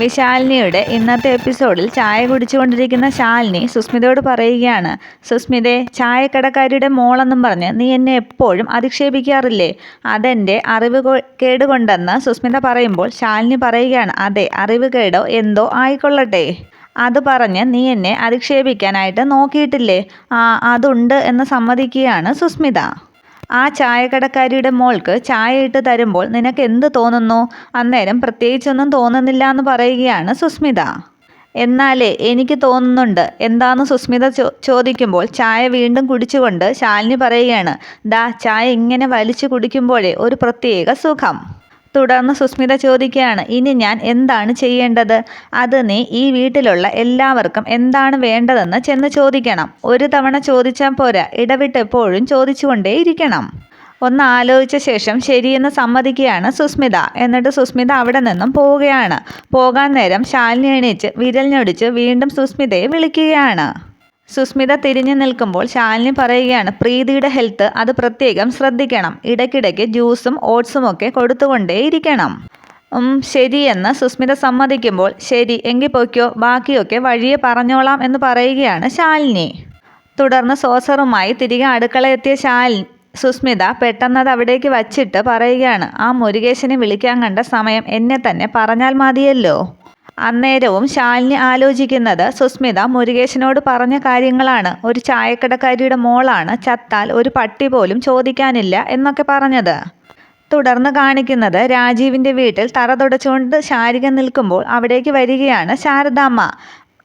വിശാലിനിയുടെ ഇന്നത്തെ എപ്പിസോഡിൽ ചായ കുടിച്ചുകൊണ്ടിരിക്കുന്ന ശാലിനി സുസ്മിതയോട് പറയുകയാണ് സുസ്മിതെ ചായക്കടക്കാരിയുടെ മോളെന്നും പറഞ്ഞ് നീ എന്നെ എപ്പോഴും അധിക്ഷേപിക്കാറില്ലേ? അതെന്റെ അറിവ് കേടുകൊണ്ടെന്ന് സുസ്മിത പറയുമ്പോൾ ശാലിനി പറയുകയാണ് അതെ അറിവ് കേടോ? എന്തോ ആയിക്കൊള്ളട്ടെ. അത് പറഞ്ഞ് നീ എന്നെ അധിക്ഷേപിക്കാനായിട്ട് നോക്കിയിട്ടില്ലേ? ആ അതുണ്ട് എന്ന് സമ്മതിക്കുകയാണ് സുസ്മിത. ആ ചായക്കടക്കാരിയുടെ മോൾക്ക് ചായ ഇട്ട് തരുമ്പോൾ നിനക്ക് എന്ത് തോന്നുന്നു? അന്നേരം പ്രത്യേകിച്ചൊന്നും തോന്നുന്നില്ല എന്ന് പറയുകയാണ് സുസ്മിത. എന്നാലേ എനിക്ക് തോന്നുന്നുണ്ട്. എന്താന്ന് സുസ്മിത ചോദിക്കുമ്പോൾ ചായ വീണ്ടും കുടിച്ചുകൊണ്ട് ശാലിനി പറയുകയാണ് ദാ ചായ ഇങ്ങനെ വലിച്ചു കുടിക്കുമ്പോഴേ ഒരു പ്രത്യേക സുഖം. തുടർന്ന് സുസ്മിത ചോദിക്കുകയാണ് ഇനി ഞാൻ എന്താണ് ചെയ്യേണ്ടത്? അത് നീ ഈ വീട്ടിലുള്ള എല്ലാവർക്കും എന്താണ് വേണ്ടതെന്ന് ചെന്ന് ചോദിക്കണം. ഒരു തവണ ചോദിച്ചാൽ പോരാ ഇടവിട്ട് എപ്പോഴും ചോദിച്ചുകൊണ്ടേ ഇരിക്കണം ഒന്ന് ആലോചിച്ച ശേഷം ശരിയെന്ന് സമ്മതിക്കുകയാണ് സുസ്മിത. എന്നിട്ട് സുസ്മിത അവിടെ നിന്നും പോവുകയാണ്. പോകാൻ നേരം ശാലിനി എണീച്ച് വിരൽ ഞൊടിച്ച് വീണ്ടും സുസ്മിതയെ വിളിക്കുകയാണ്. സുസ്മിത തിരിഞ്ഞു നിൽക്കുമ്പോൾ ശാലിനി പറയുകയാണ് പ്രീതിയുടെ ഹെൽത്ത് അത് പ്രത്യേകം ശ്രദ്ധിക്കണം. ഇടയ്ക്കിടയ്ക്ക് ജ്യൂസും ഓട്സും ഒക്കെ കൊടുത്തുകൊണ്ടേയിരിക്കണം. ശരിയെന്ന് സുസ്മിത സമ്മതിക്കുമ്പോൾ ശരി എങ്കിൽ പൊയ്ക്കോ ബാക്കിയൊക്കെ വഴിയെ പറഞ്ഞോളാം എന്ന് പറയുകയാണ് ശാലിനി. തുടർന്ന് സോസറുമായി തിരികെ അടുക്കള എത്തിയ ശാലിനി സുസ്മിത പെട്ടെന്നത് അവിടേക്ക് വച്ചിട്ട് പറയുകയാണ് ആ മുരുകേശനെ വിളിക്കാൻ കണ്ട സമയം എന്നെ തന്നെ പറഞ്ഞാൽ മതിയല്ലോ. അന്നേരവും ശാലിനി ആലോചിക്കുന്നത് സുസ്മിത മുരുകേശനോട് പറഞ്ഞ കാര്യങ്ങളാണ്. ഒരു ചായക്കടക്കാരിയുടെ മോളാണ്. ചത്താൽ ഒരു പട്ടി പോലും ചോദിക്കാനില്ല എന്നൊക്കെ പറഞ്ഞത്. തുടർന്ന് കാണിക്കുന്നത് രാജീവിന്റെ വീട്ടിൽ തറ തുടച്ചുകൊണ്ട് ശാരിക നിൽക്കുമ്പോൾ അവിടേക്ക് വരികയാണ് ശാരദാമ്മ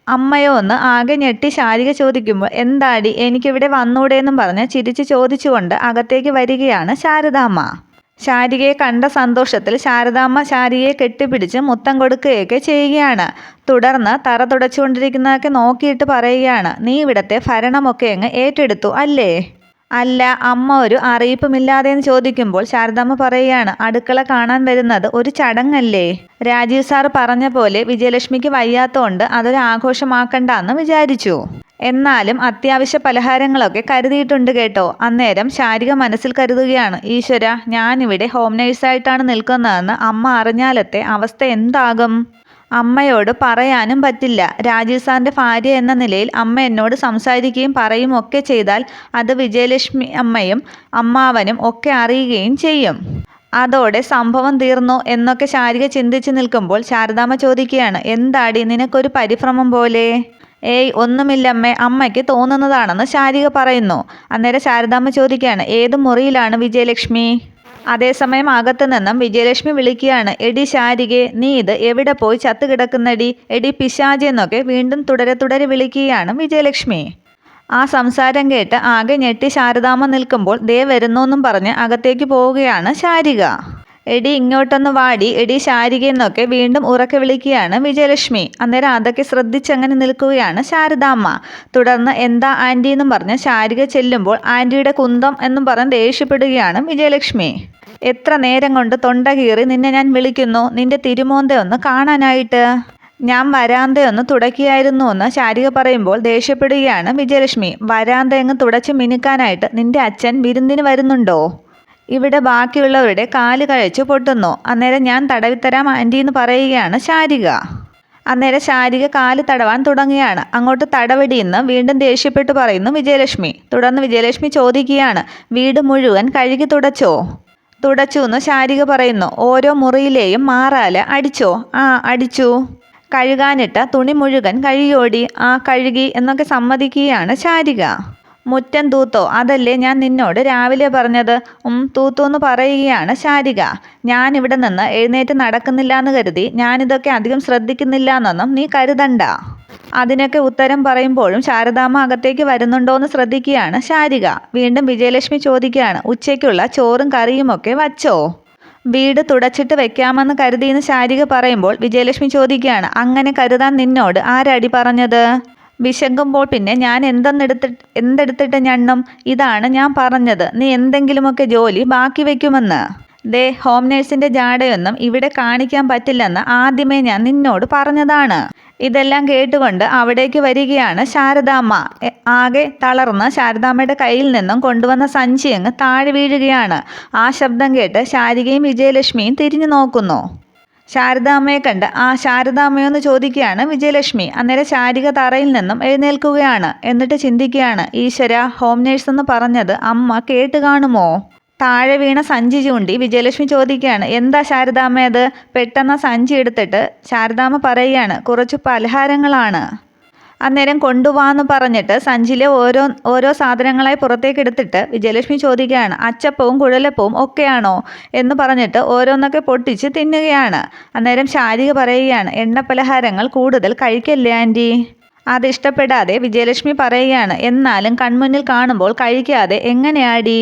അമ്മയോ ഒന്ന് ആകെ ഞെട്ടി ശാരിക ചോദിക്കുമ്പോൾ എന്താടി എനിക്കിവിടെ വന്നൂടെ എന്നും പറഞ്ഞ് ചിരിച്ച് ചോദിച്ചുകൊണ്ട് അകത്തേക്ക് വരികയാണ് ശാരദാമ്മ ശാരികയെ കണ്ട സന്തോഷത്തിൽ ശാരദാമ്മ ശാരികയെ കെട്ടിപ്പിടിച്ച് മുത്തം കൊടുക്കുകയൊക്കെ ചെയ്യുകയാണ്. തുടർന്ന് തറ തുടച്ചുകൊണ്ടിരിക്കുന്നതൊക്കെ നോക്കിയിട്ട് പറയുകയാണ് നീ ഇവിടത്തെ ഭരണമൊക്കെ അങ്ങ് ഏറ്റെടുത്തു അല്ലേ? അല്ല അമ്മ ഒരു അറിയിപ്പുമില്ലാതെ എന്ന് ചോദിക്കുമ്പോൾ ശാരദാമ്മ പറയുകയാണ് അടുക്കള കാണാൻ വരുന്നത് ഒരു ചടങ്ങല്ലേ? രാജീവ് സാർ പറഞ്ഞ പോലെ വിജയലക്ഷ്മിക്ക് വയ്യാത്തതുകൊണ്ട് അതൊരു ആഘോഷമാക്കണ്ടെന്ന് വിചാരിച്ചു. എന്നാലും അത്യാവശ്യ പലഹാരങ്ങളൊക്കെ കരുതിയിട്ടുണ്ട് കേട്ടോ. അന്നേരം ശാരിക മനസ്സിൽ കരുതുകയാണ് ഈശ്വര ഞാനിവിടെ ഹോം നേഴ്സായിട്ടാണ് നിൽക്കുന്നതെന്ന് അമ്മ അറിഞ്ഞാലത്തെ അവസ്ഥ എന്താകും? അമ്മയോട് പറയാനും പറ്റില്ല. രാജീവ് സാറിന്റെ ഭാര്യ എന്ന നിലയിൽ അമ്മ എന്നോട് സംസാരിക്കുകയും പറയുകയും ഒക്കെ ചെയ്താൽ അത് വിജയലക്ഷ്മി അമ്മയും അമ്മാവനും ഒക്കെ അറിയുകയും ചെയ്യും. അതോടെ സംഭവം തീർന്നു എന്നൊക്കെ ശാരിക ചിന്തിച്ച് നിൽക്കുമ്പോൾ ശാരദാമ്മ ചോദിക്കുകയാണ് എന്താടി നിനക്കൊരു പരിഭ്രമം പോലെ? ഏയ് ഒന്നുമില്ലമ്മേ അമ്മയ്ക്ക് തോന്നുന്നതാണെന്ന് ശാരിക പറയുന്നു. അന്നേരം ശാരദാമ്മ ചോദിക്കുകയാണ് ഏത് മുറിയിലാണ് വിജയലക്ഷ്മി? അതേസമയം അകത്തു നിന്നും വിജയലക്ഷ്മി വിളിക്കുകയാണ് എടി ശാരികെ നീ ഇത് എവിടെ പോയി ചത്തു കിടക്കുന്നടി എടി പിശാജ് എന്നൊക്കെ വീണ്ടും തുടരെ തുടരെ വിളിക്കുകയാണ് വിജയലക്ഷ്മി. ആ സംസാരം കേട്ട് ആകെ ഞെട്ടി ശാരദാമ്മ നിൽക്കുമ്പോൾ ദേ വരുന്നു എന്നും പറഞ്ഞ് അകത്തേക്ക് പോവുകയാണ് ശാരിക. എടി ഇങ്ങോട്ടൊന്ന് വാടി. എടി ശാരിക എന്നൊക്കെ വീണ്ടും ഉറക്കെ വിളിക്കുകയാണ് വിജയലക്ഷ്മി. അന്നേരം അതൊക്കെ ശ്രദ്ധിച്ചങ്ങനെ നിൽക്കുകയാണ് ശാരദാമ്മ തുടർന്ന് എന്താ ആന്റി എന്നും പറഞ്ഞ് ശാരിക ചെല്ലുമ്പോൾ ആന്റിയുടെ കുന്തം എന്നും പറഞ്ഞ് ദേഷ്യപ്പെടുകയാണ് വിജയലക്ഷ്മി. എത്ര നേരം കൊണ്ട് തൊണ്ട കീറി നിന്നെ ഞാൻ വിളിക്കുന്നു. നിന്റെ തിരുമോന്ത ഒന്ന് കാണാനായിട്ട്. ഞാൻ വരാന്തയൊന്ന് തുടക്കിയായിരുന്നു എന്ന് ശാരിക പറയുമ്പോൾ ദേഷ്യപ്പെടുകയാണ് വിജയലക്ഷ്മി. വരാന്ത അങ്ങ് തുടച്ച് മിനുക്കാനായിട്ട് നിന്റെ അച്ഛൻ വിരുന്നിന് വരുന്നുണ്ടോ? ഇവിടെ ബാക്കിയുള്ളവരുടെ കാൽ കഴിച്ച് പൊട്ടുന്നു. അന്നേരം ഞാൻ തടവിത്തരാം ആന്റി എന്ന് പറയുകയാണ് ശാരിക. അന്നേരം ശാരിക കാൽ തടവാൻ തുടങ്ങുകയാണ്. അങ്ങോട്ട് തടവടിയെന്ന് വീണ്ടും ദേഷ്യപ്പെട്ട് പറയുന്നു വിജയലക്ഷ്മി. തുടർന്ന് വിജയലക്ഷ്മി ചോദിക്കുകയാണ് വീട് മുഴുവൻ കഴുകി തുടച്ചോ? തുടച്ചു എന്ന് ശാരിക പറയുന്നു. ഓരോ മുറിയിലെയും മാറാൽ അടിച്ചോ? ആ അടിച്ചു. കഴുകാനിട്ട തുണി മുഴുവൻ കഴുകിയോടി. ആ കഴുകി എന്നൊക്കെ സമ്മതിക്കുകയാണ് ശാരിക. മുറ്റം തൂത്തോ? അതല്ലേ ഞാൻ നിന്നോട് രാവിലെ പറഞ്ഞത്. ഉം തൂത്തു എന്ന് പറയുകയാണ് ശാരിക. ഞാൻ ഇവിടെ നിന്ന് എഴുന്നേറ്റ് നടക്കുന്നില്ല എന്ന് കരുതി ഞാനിതൊക്കെ അധികം ശ്രദ്ധിക്കുന്നില്ല എന്നൊന്നും നീ കരുതണ്ട. അതിനൊക്കെ ഉത്തരം പറയുമ്പോഴും ശാരദാമ്മ അകത്തേക്ക് വരുന്നുണ്ടോ എന്ന് ശ്രദ്ധിക്കുകയാണ് ശാരിക. വീണ്ടും വിജയലക്ഷ്മി ചോദിക്കുകയാണ് ഉച്ചയ്ക്കുള്ള ചോറും കറിയുമൊക്കെ വച്ചോ? വീട് തുടച്ചിട്ട് വെക്കാമെന്ന് കരുതിയെന്ന് ശാരിക പറയുമ്പോൾ വിജയലക്ഷ്മി ചോദിക്കുകയാണ് അങ്ങനെ കരുതാൻ നിന്നോട് ആരടി പറഞ്ഞത്? വിശക്കുമ്പോൾ പിന്നെ ഞാൻ എന്തെന്നെടുത്തിട്ട് എന്തെടുത്തിട്ട് ഞണ്ണും ഇതാണ് ഞാൻ പറഞ്ഞത്. നീ എന്തെങ്കിലുമൊക്കെ ജോലി ബാക്കി വയ്ക്കുമെന്ന്. ദേ ഹോം നേഴ്സിന്റെ ജാടയൊന്നും ഇവിടെ കാണിക്കാൻ പറ്റില്ലെന്ന് ആദ്യമേ ഞാൻ നിന്നോട് പറഞ്ഞതാണ്. ഇതെല്ലാം കേട്ടുകൊണ്ട് അവിടേക്ക് വരികയാണ് ശാരദാമ്മ. ആകെ തളർന്ന് ശാരദാമ്മയുടെ കയ്യിൽ നിന്നും കൊണ്ടുവന്ന സഞ്ചി അങ്ങ് താഴെ വീഴുകയാണ്. ആ ശബ്ദം കേട്ട് ശാരികയും വിജയലക്ഷ്മിയും തിരിഞ്ഞു നോക്കുന്നു. ശാരദാമ്മയെ കണ്ട് ആ ശാരദാമ്മയെന്ന് ചോദിക്കുകയാണ് വിജയലക്ഷ്മി. അന്നേരം ശാരിക തറയിൽ നിന്നും എഴുന്നേൽക്കുകയാണ്. എന്നിട്ട് ചിന്തിക്കുകയാണ് ഈശ്വര ഹോം നേഴ്സ് എന്ന് പറഞ്ഞത് അമ്മ കേട്ട് കാണുമോ? താഴെ വീണ സഞ്ചി ചൂണ്ടി വിജയലക്ഷ്മി ചോദിക്കുകയാണ് എന്താ ശാരദാമ്മ അത്? പെട്ടെന്ന് സഞ്ചി എടുത്തിട്ട് ശാരദാമ്മ പറയുകയാണ് കുറച്ച് പലഹാരങ്ങളാണ്. അന്നേരം കൊണ്ടുപോകാമെന്ന് പറഞ്ഞിട്ട് സഞ്ചിയിലെ ഓരോ ഓരോ സാധനങ്ങളായി പുറത്തേക്ക് എടുത്തിട്ട് വിജയലക്ഷ്മി ചോദിക്കുകയാണ് അച്ചപ്പവും കുഴലപ്പവും ഒക്കെയാണോ? എന്ന് പറഞ്ഞിട്ട് ഓരോന്നൊക്കെ പൊട്ടിച്ച് തിന്നുകയാണ്. അന്നേരം ശാരിക പറയുകയാണ് എണ്ണ പലഹാരങ്ങൾ കൂടുതൽ കഴിക്കല്ലേ ആന്റി? അത് ഇഷ്ടപ്പെടാതെ വിജയലക്ഷ്മി പറയുകയാണ് എന്നാലും കൺമുന്നിൽ കാണുമ്പോൾ കഴിക്കാതെ എങ്ങനെയാടി?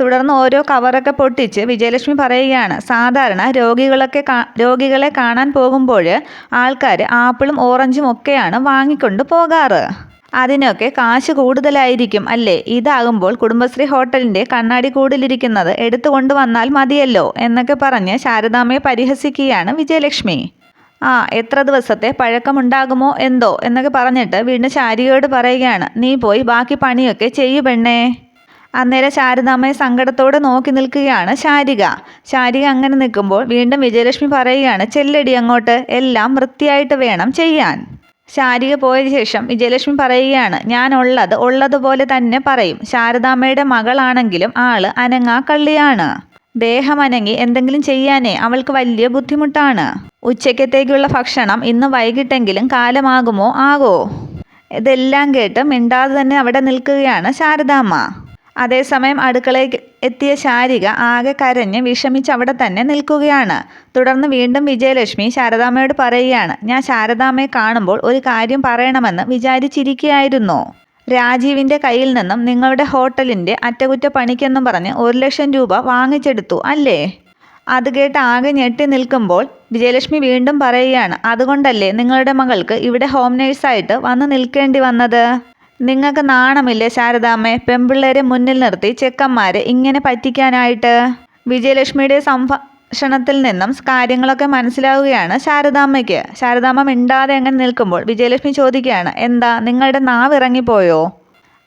തുടർന്ന് ഓരോ കവറൊക്കെ പൊട്ടിച്ച് വിജയലക്ഷ്മി പറയുകയാണ് സാധാരണ രോഗികളൊക്കെ രോഗികളെ കാണാൻ പോകുമ്പോൾ ആൾക്കാർ ആപ്പിളും ഓറഞ്ചും ഒക്കെയാണ് വാങ്ങിക്കൊണ്ട് പോകാറ്. അതിനൊക്കെ കാശ് കൂടുതലായിരിക്കും അല്ലേ? ഇതാകുമ്പോൾ കുടുംബശ്രീ ഹോട്ടലിന്റെ കണ്ണാടി കൂടിലിരിക്കുന്നത് എടുത്തുകൊണ്ട് വന്നാൽ മതിയല്ലോ എന്നൊക്കെ പറഞ്ഞ് ശാരദാമ്മയെ പരിഹസിക്കുകയാണ് വിജയലക്ഷ്മി. ആ എത്ര ദിവസത്തെ പഴക്കമുണ്ടാകുമോ എന്തോ? എന്നൊക്കെ പറഞ്ഞിട്ട് വീണ്ടും ശാരികയോട് പറയുകയാണ് നീ പോയി ബാക്കി പണിയൊക്കെ ചെയ്യു പെണ്ണേ. അന്നേരം ശാരദാമ്മയെ സങ്കടത്തോടെ നോക്കി നിൽക്കുകയാണ് ശാരിക. ശാരിക അങ്ങനെ നിൽക്കുമ്പോൾ വീണ്ടും വിജയലക്ഷ്മി പറയുകയാണ് ചെല്ലടി അങ്ങോട്ട് എല്ലാം വൃത്തിയായിട്ട് വേണം ചെയ്യാൻ. ശാരിക പോയ ശേഷം വിജയലക്ഷ്മി പറയുകയാണ് ഞാൻ ഉള്ളത് ഉള്ളതുപോലെ തന്നെ പറയും. ശാരദാമ്മയുടെ മകളാണെങ്കിലും ആൾ അനങ്ങാ കള്ളിയാണ്. ദേഹമനങ്ങി എന്തെങ്കിലും ചെയ്യാനേ അവൾക്ക് വലിയ ബുദ്ധിമുട്ടാണ്. ഉച്ചക്കത്തേക്കുള്ള ഭക്ഷണം ഇന്ന് വൈകിട്ടെങ്കിലും കാലമാകുമോ? ആകോ? ഇതെല്ലാം കേട്ട് മിണ്ടാതെ തന്നെ അവിടെ നിൽക്കുകയാണ് ശാരദാമ്മ. അതേസമയം അടുക്കളയിൽ എത്തിയ ശാരിക ആകെ കരഞ്ഞ് വിഷമിച്ച് അവിടെ തന്നെ നിൽക്കുകയാണ്. തുടർന്ന് വീണ്ടും വിജയലക്ഷ്മി ശാരദാമ്മയോട് പറയുകയാണ് ഞാൻ ശാരദാമ്മയെ കാണുമ്പോൾ ഒരു കാര്യം പറയണമെന്ന് വിചാരിച്ചിരിക്കുകയായിരുന്നു. രാജീവിന്റെ കയ്യിൽ നിന്നും നിങ്ങളുടെ ഹോട്ടലിന്റെ അറ്റകുറ്റപ്പണിക്കെന്നും പറഞ്ഞ് ഒരു ലക്ഷം രൂപ വാങ്ങിച്ചെടുത്തു അല്ലേ? അത് കേട്ട് ആകെ ഞെട്ടി നിൽക്കുമ്പോൾ വിജയലക്ഷ്മി വീണ്ടും പറയുകയാണ് അതുകൊണ്ടല്ലേ നിങ്ങളുടെ മകൾക്ക് ഇവിടെ ഹോം നേഴ്സായിട്ട് വന്ന് നിൽക്കേണ്ടി വന്നത്? നിങ്ങൾക്ക് നാണമില്ലേ ശാരദാമ്മേ? പെമ്പിള്ളേരെ മുന്നിൽ നിർത്തി ചെക്കന്മാരെ ഇങ്ങനെ പറ്റിക്കാനായിട്ട്? വിജയലക്ഷ്മിയുടെ സംഭാഷണത്തിൽ നിന്നും കാര്യങ്ങളൊക്കെ മനസ്സിലാവുകയാണ് ശാരദാമ്മയ്ക്ക്. ശാരദാമ്മ മിണ്ടാതെ അങ്ങനെ നിൽക്കുമ്പോൾ വിജയലക്ഷ്മി ചോദിക്കുകയാണ് എന്താ നിങ്ങളുടെ നാവ് ഇറങ്ങിപ്പോയോ?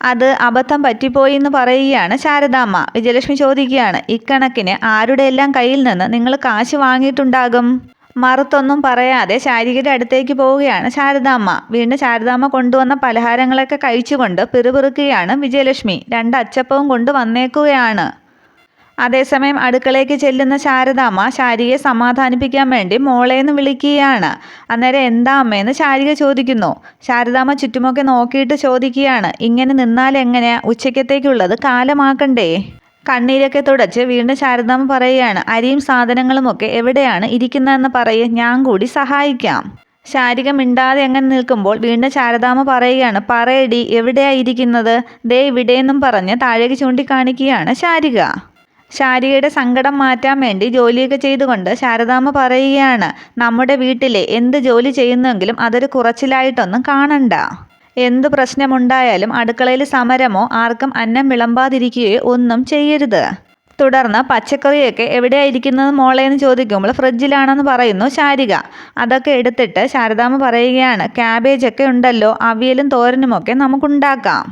അത് അബദ്ധം പറ്റിപ്പോയി എന്ന് പറയുകയാണ് ശാരദാമ്മ. വിജയലക്ഷ്മി ചോദിക്കുകയാണ് ഇക്കണക്കിന് ആരുടെ എല്ലാം കയ്യിൽ നിന്ന് നിങ്ങൾ കാശ് വാങ്ങിയിട്ടുണ്ടാകും? മറുത്തൊന്നും പറയാതെ ശാരികയുടെ അടുത്തേക്ക് പോവുകയാണ് ശാരദാമ്മ. വീണ്ടും ശാരദാമ്മ കൊണ്ടുവന്ന പലഹാരങ്ങളൊക്കെ കഴിച്ചുകൊണ്ട് പിറുപിറുക്കുകയാണ് വിജയലക്ഷ്മി. രണ്ട് അച്ചപ്പവും കൊണ്ട് വന്നേക്കുകയാണ്. അതേസമയം അടുക്കളയ്ക്ക് ചെല്ലുന്ന ശാരദാമ്മ ശാരികയെ സമാധാനിപ്പിക്കാൻ വേണ്ടി മോളേന്ന് വിളിക്കുകയാണ്. അന്നേരം എന്താ അമ്മയെന്ന് ശാരിക ചോദിക്കുന്നു. ശാരദാമ്മ ചുറ്റുമൊക്കെ നോക്കിയിട്ട് ചോദിക്കുകയാണ്. ഇങ്ങനെ നിന്നാൽ എങ്ങനെയാ? ഉച്ചയ്ക്കത്തേക്കുള്ളത് കാലമാക്കണ്ടേ? കണ്ണീരൊക്കെ തുടച്ച് വീണ്ടും ശാരദാമ്മ പറയുകയാണ് അരിയും സാധനങ്ങളുമൊക്കെ എവിടെയാണ്? ഇരിക്കുന്നതെന്ന് പറയ് ഞാൻ കൂടി സഹായിക്കാം. ശാരിക മിണ്ടാതെ അങ്ങനെ നിൽക്കുമ്പോൾ വീണ്ടും ശാരദാമ്മ പറയുകയാണ് പറയടി എവിടെയാണ് ഇരിക്കുന്നത്? ദേ ഇവിടെയെന്നും പറഞ്ഞ് താഴേക്ക് ചൂണ്ടിക്കാണിക്കുകയാണ് ശാരിക. ശാരികയുടെ സങ്കടം മാറ്റാൻ വേണ്ടി ജോലിയൊക്കെ ചെയ്തുകൊണ്ട് ശാരദാമ്മ പറയുകയാണ് നമ്മുടെ വീട്ടിലെ എന്ത് ജോലി ചെയ്യുന്നെങ്കിലും അതൊരു കുറച്ചിലായിട്ടൊന്നും കാണണ്ട. എന്ത് പ്രശ്നമുണ്ടായാലും അടുക്കളയിൽ സമരമോ ആർക്കും അന്നം വിളമ്പാതിരിക്കുകയോ ഒന്നും ചെയ്യരുത്. തുടർന്ന് പച്ചക്കറിയൊക്കെ എവിടെയായിരിക്കുന്നത് മോളെ എന്ന് ചോദിക്കുമ്പോൾ ഫ്രിഡ്ജിലാണെന്ന് പറയുന്നു ശാരിക. അതൊക്കെ എടുത്തിട്ട് ശാരദാമ്മ പറയുകയാണ് ക്യാബേജൊക്കെ ഉണ്ടല്ലോ അവിയലും തോരനുമൊക്കെ നമുക്കുണ്ടാക്കാം.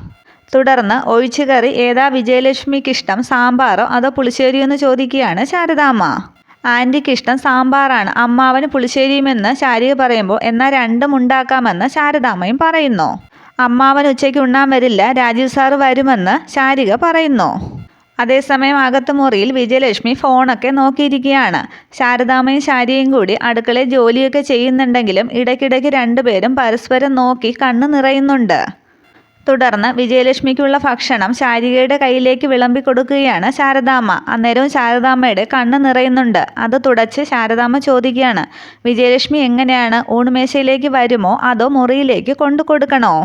തുടർന്ന് ഒഴിച്ചുകറി ഏതാ വിജയലക്ഷ്മിക്കിഷ്ടം സാമ്പാറോ അതോ പുളിശ്ശേരിയോ എന്ന് ചോദിക്കുകയാണ് ശാരദാമ്മ. ആന്റിക്കിഷ്ടം സാമ്പാറാണ് അമ്മാവന് പുളിശ്ശേരിയുമെന്ന് ശാരിക പറയുമ്പോൾ എന്നാൽ രണ്ടും ഉണ്ടാക്കാമെന്ന് ശാരദാമ്മയും പറയുന്നു. അമ്മാവൻ ഉച്ചയ്ക്ക് ഉണ്ണാൻ വരില്ല. രാജീവ് സാറ് വരുമെന്ന് ശാരിക പറയുന്നു. അതേസമയം അകത്ത് മുറിയിൽ വിജയലക്ഷ്മി ഫോണൊക്കെ നോക്കിയിരിക്കുകയാണ്. ശാരദാമ്മയും ശാരിയും കൂടി അടുക്കളയിൽ ജോലിയൊക്കെ ചെയ്യുന്നുണ്ടെങ്കിലും ഇടയ്ക്കിടയ്ക്ക് രണ്ടുപേരും പരസ്പരം നോക്കി കണ്ണ് നിറയുന്നുണ്ട്. തുടർന്ന് വിജയലക്ഷ്മിക്കുള്ള ഭക്ഷണം ശാരികയുടെ കയ്യിലേക്ക് വിളമ്പി കൊടുക്കുകയാണ് ശാരദാമ്മ. അന്നേരവും ശാരദാമ്മയുടെ കണ്ണ് നിറയുന്നുണ്ട്. അത് തുടച്ച് ശാരദാമ്മ ചോദിക്കുകയാണ് വിജയലക്ഷ്മി എങ്ങനെയാണ്? ഊണുമേശയിലേക്ക് വരുമോ? അതോ മുറിയിലേക്ക് കൊണ്ടു കൊടുക്കണോ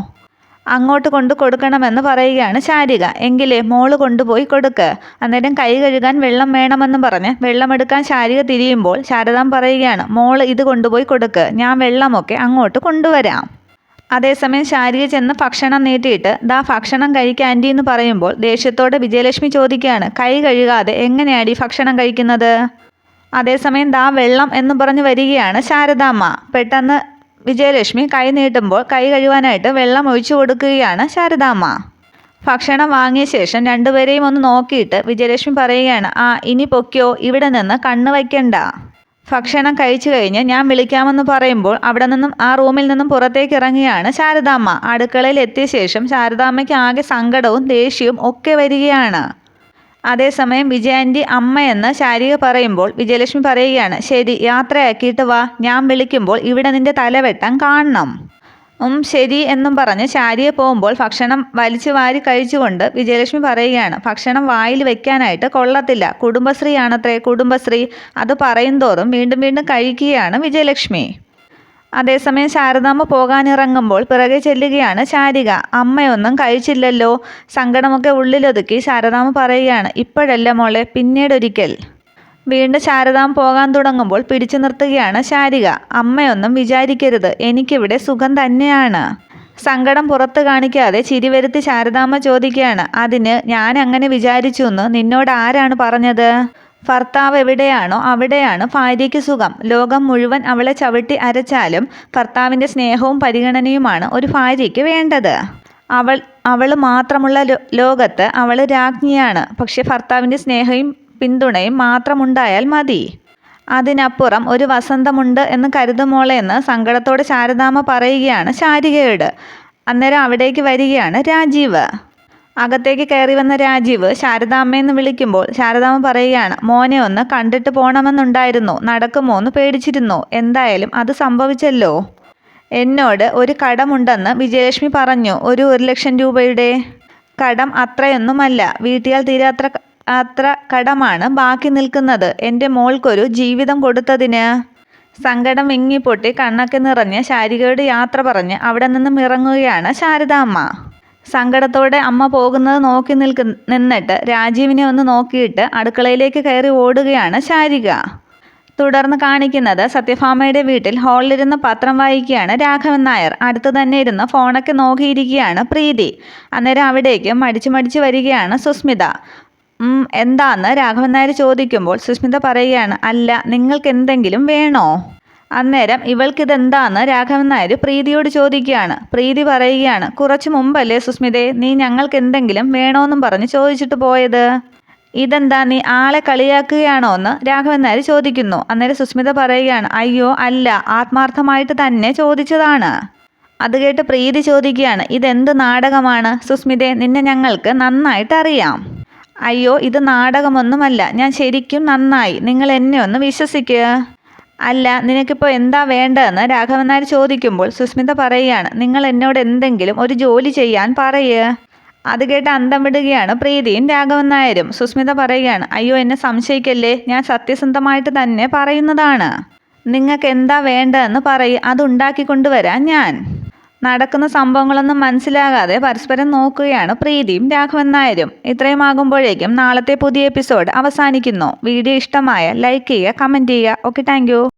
അങ്ങോട്ട് കൊണ്ട് കൊടുക്കണമെന്ന് പറയുകയാണ് ശാരിക. എങ്കിലേ മോൾ കൊണ്ടുപോയി കൊടുക്ക്. അന്നേരം കൈ കഴുകാൻ വെള്ളം വേണമെന്ന് പറഞ്ഞ് വെള്ളമെടുക്കാൻ ശാരിക തിരിയുമ്പോൾ ശാരദാം പറയുകയാണ് മോൾ ഇത് കൊണ്ടുപോയി കൊടുക്ക്. ഞാൻ വെള്ളമൊക്കെ അങ്ങോട്ട് കൊണ്ടുവരാം. അതേസമയം ശാരിക ചെന്ന് ഭക്ഷണം നീട്ടിയിട്ട് ദാ ഭക്ഷണം കഴിക്കാൻ ആന്റി എന്ന് പറയുമ്പോൾ ദേഷ്യത്തോടെ വിജയലക്ഷ്മി ചോദിക്കുകയാണ് കൈ കഴുകാതെ എങ്ങനെയാടി ഭക്ഷണം കഴിക്കുന്നത്? അതേസമയം ദാ വെള്ളം എന്ന് പറഞ്ഞു വരികയാണ് ശാരദാമ്മ. പെട്ടെന്ന് വിജയലക്ഷ്മി കൈ നീട്ടുമ്പോൾ കൈ കഴുവാനായിട്ട് വെള്ളം ഒഴിച്ചു കൊടുക്കുകയാണ് ശാരദാമ്മ. ഭക്ഷണം വാങ്ങിയ ശേഷം രണ്ടുപേരെയും ഒന്ന് നോക്കിയിട്ട് വിജയലക്ഷ്മി പറയുകയാണ് ആ ഇനി പൊക്കിയോ ഇവിടെ നിന്ന് കണ്ണ് വയ്ക്കണ്ട. ഭക്ഷണം കഴിച്ചു കഴിഞ്ഞ് ഞാൻ വിളിക്കാമെന്ന് പറയുമ്പോൾ അവിടെ നിന്നും ആ റൂമിൽ നിന്നും പുറത്തേക്ക് ഇറങ്ങിയാണ് ശാരദാമ്മ. അടുക്കളയിൽ എത്തിയ ശേഷം ശാരദാമ്മയ്ക്ക് ആകെ സങ്കടവും ദേഷ്യവും ഒക്കെ വരികയാണ്. അതേസമയം വിജയാന്റെ അമ്മയെന്ന് ശാരിക പറയുമ്പോൾ വിജയലക്ഷ്മി പറയുകയാണ് ശരി യാത്രയാക്കിയിട്ട് വാ ഞാൻ വിളിക്കുമ്പോൾ ഇവിടെ നിന്റെ തലവെട്ടം കാണണം. ഉം ശരി എന്നും പറഞ്ഞ് ശാരിയെ പോകുമ്പോൾ ഭക്ഷണം വലിച്ചു വാരി കഴിച്ചുകൊണ്ട് വിജയലക്ഷ്മി പറയുകയാണ് ഭക്ഷണം വായിൽ വെക്കാനായിട്ട് കൊള്ളത്തില്ല കുടുംബശ്രീയാണത്രേ കുടുംബശ്രീ. അത് പറയും തോറും വീണ്ടും വീണ്ടും കഴിക്കുകയാണ് വിജയലക്ഷ്മി. അതേസമയം ശാരദാമ്മ പോകാനിറങ്ങുമ്പോൾ പിറകെ ചെല്ലുകയാണ് ശാരിക. അമ്മയൊന്നും കഴിച്ചില്ലല്ലോ. സങ്കടമൊക്കെ ഉള്ളിലൊതുക്കി ശാരദാമ്മ പറയുകയാണ് ഇപ്പോഴല്ല മോളെ പിന്നീടൊരിക്കൽ. വീണ്ടും ശാരദാമ്മ പോകാൻ തുടങ്ങുമ്പോൾ പിടിച്ചു നിർത്തുകയാണ് ശാരിക. അമ്മയൊന്നും വിചാരിക്കരുത്. എനിക്കിവിടെ സുഖം തന്നെയാണ്. സങ്കടം പുറത്ത് കാണിക്കാതെ ചിരി വരുത്തി ശാരദാമ്മ ചോദിക്കുകയാണ് അതിന് ഞാൻ അങ്ങനെ വിചാരിച്ചു എന്ന് നിന്നോട് ആരാണ് പറഞ്ഞത്? ഭർത്താവ് എവിടെയാണോ അവിടെയാണ് ഭാര്യയ്ക്ക് സുഖം. ലോകം മുഴുവൻ അവളെ ചവിട്ടി അരച്ചാലും ഭർത്താവിന്റെ സ്നേഹവും പരിഗണനയുമാണ് ഒരു ഭാര്യയ്ക്ക് വേണ്ടത്. അവൾ അവൾ മാത്രമുള്ള ലോകത്ത് അവൾ രാജ്ഞിയാണ്. പക്ഷേ ഭർത്താവിന്റെ സ്നേഹവും പിന്തുണയും മാത്രമുണ്ടായാൽ മതി. അതിനപ്പുറം ഒരു വസന്തമുണ്ട് എന്ന് കരുതുമോളെ എന്ന് സങ്കടത്തോടെ ശാരദാമ്മ പറയുകയാണ് ശാരികയോട്. അന്നേരം അവിടേക്ക് വരികയാണ് രാജീവ്. അകത്തേക്ക് കയറി വന്ന രാജീവ് ശാരദാമ്മയെന്ന് വിളിക്കുമ്പോൾ ശാരദാമ്മ പറയുകയാണ് മോനെ ഒന്ന് കണ്ടിട്ട് പോണമെന്നുണ്ടായിരുന്നു. നടക്കുമോ എന്ന് പേടിച്ചിരുന്നു. എന്തായാലും അത് സംഭവിച്ചല്ലോ. എന്നോട് ഒരു കടമുണ്ടെന്ന് വിജയലക്ഷ്മി പറഞ്ഞു. ഒരു ഒരു ലക്ഷം രൂപയുടെ കടം അത്രയൊന്നുമല്ല. വീട്ടിയാൽ തീരാത്ര അത്ര കടമാണ് ബാക്കി നിൽക്കുന്നത്. എന്റെ മോൾക്കൊരു ജീവിതം കൊടുത്തതിന്. സങ്കടം വിങ്ങിപ്പൊട്ടി കണ്ണൊക്കെ നിറഞ്ഞ് ശാരികയുടെ യാത്ര പറഞ്ഞ് അവിടെ നിന്നും ഇറങ്ങുകയാണ് ശാരദാമ്മ. സങ്കടത്തോടെ അമ്മ പോകുന്നത് നോക്കി നിൽക്ക നിന്നിട്ട് രാജീവിനെ ഒന്ന് നോക്കിയിട്ട് അടുക്കളയിലേക്ക് കയറി ഓടുകയാണ് ശാരിക. തുടർന്ന് കാണിക്കുന്നത് സത്യഭാമയുടെ വീട്ടിൽ ഹാളിലിരുന്ന് പത്രം വായിക്കുകയാണ് രാഘവൻ നായർ. അടുത്ത് തന്നെ ഇരുന്ന് ഫോണൊക്കെ നോക്കിയിരിക്കുകയാണ് പ്രീതി. അന്നേരം അവിടേക്ക് മടിച്ചു മടിച്ചു വരികയാണ് സുസ്മിത. എന്താന്ന് രാഘവൻ നായർ ചോദിക്കുമ്പോൾ സുസ്മിത പറയുകയാണ് അല്ല നിങ്ങൾക്ക് എന്തെങ്കിലും വേണോ? അന്നേരം ഇവൾക്കിതെന്താന്ന് രാഘവൻ നായർ പ്രീതിയോട് ചോദിക്കുകയാണ്. പ്രീതി പറയുകയാണ് കുറച്ചു മുമ്പല്ലേ സുസ്മിതേ നീ ഞങ്ങൾക്ക് എന്തെങ്കിലും വേണോന്നും പറഞ്ഞ് ചോദിച്ചിട്ട് പോയത്? ഇതെന്താ നീ ആളെ കളിയാക്കുകയാണോ എന്ന് രാഘവൻ നായർ ചോദിക്കുന്നു. അന്നേരം സുസ്മിത പറയുകയാണ് അയ്യോ അല്ല ആത്മാർത്ഥമായിട്ട് തന്നെ ചോദിച്ചതാണ്. അത് കേട്ട് പ്രീതി ചോദിക്കുകയാണ് ഇതെന്ത് നാടകമാണ്? സുസ്മിതെ നിന്നെ ഞങ്ങൾക്ക് നന്നായിട്ട് അറിയാം. അയ്യോ ഇത് നാടകമൊന്നുമല്ല ഞാൻ ശരിക്കും നന്നായി. നിങ്ങൾ എന്നെ ഒന്ന് വിശ്വസിക്കുക അല്ല നിനക്കിപ്പോൾ എന്താ വേണ്ടതെന്ന് രാഘവൻ നായർ ചോദിക്കുമ്പോൾ സുസ്മിത പറയുകയാണ് നിങ്ങൾ എന്നോട് എന്തെങ്കിലും ഒരു ജോലി ചെയ്യാൻ പറയുക അത് കേട്ട് അന്തം വിടുകയാണ് പ്രീതിയും രാഘവൻ നായരും. സുസ്മിത പറയുകയാണ് അയ്യോ എന്നെ സംശയിക്കല്ലേ? ഞാൻ സത്യസന്ധമായിട്ട് തന്നെ പറയുന്നതാണ്. നിങ്ങൾക്ക് എന്താ വേണ്ടതെന്ന് പറയും അത് ഉണ്ടാക്കി കൊണ്ടുവരാൻ ഞാൻ. നടക്കുന്ന സംഭവങ്ങളൊന്നും മനസ്സിലാകാതെ പരസ്പരം നോക്കുകയാണ് പ്രീതിയും രാഘവൻ നായരും. ഇത്രയും ആകുമ്പോഴേക്കും നാളത്തെ പുതിയ എപ്പിസോഡ് അവസാനിക്കുന്നു. വീഡിയോ ഇഷ്ടമായ ലൈക്ക് ചെയ്യുക കമന്റ് ചെയ്യുക. Okay thank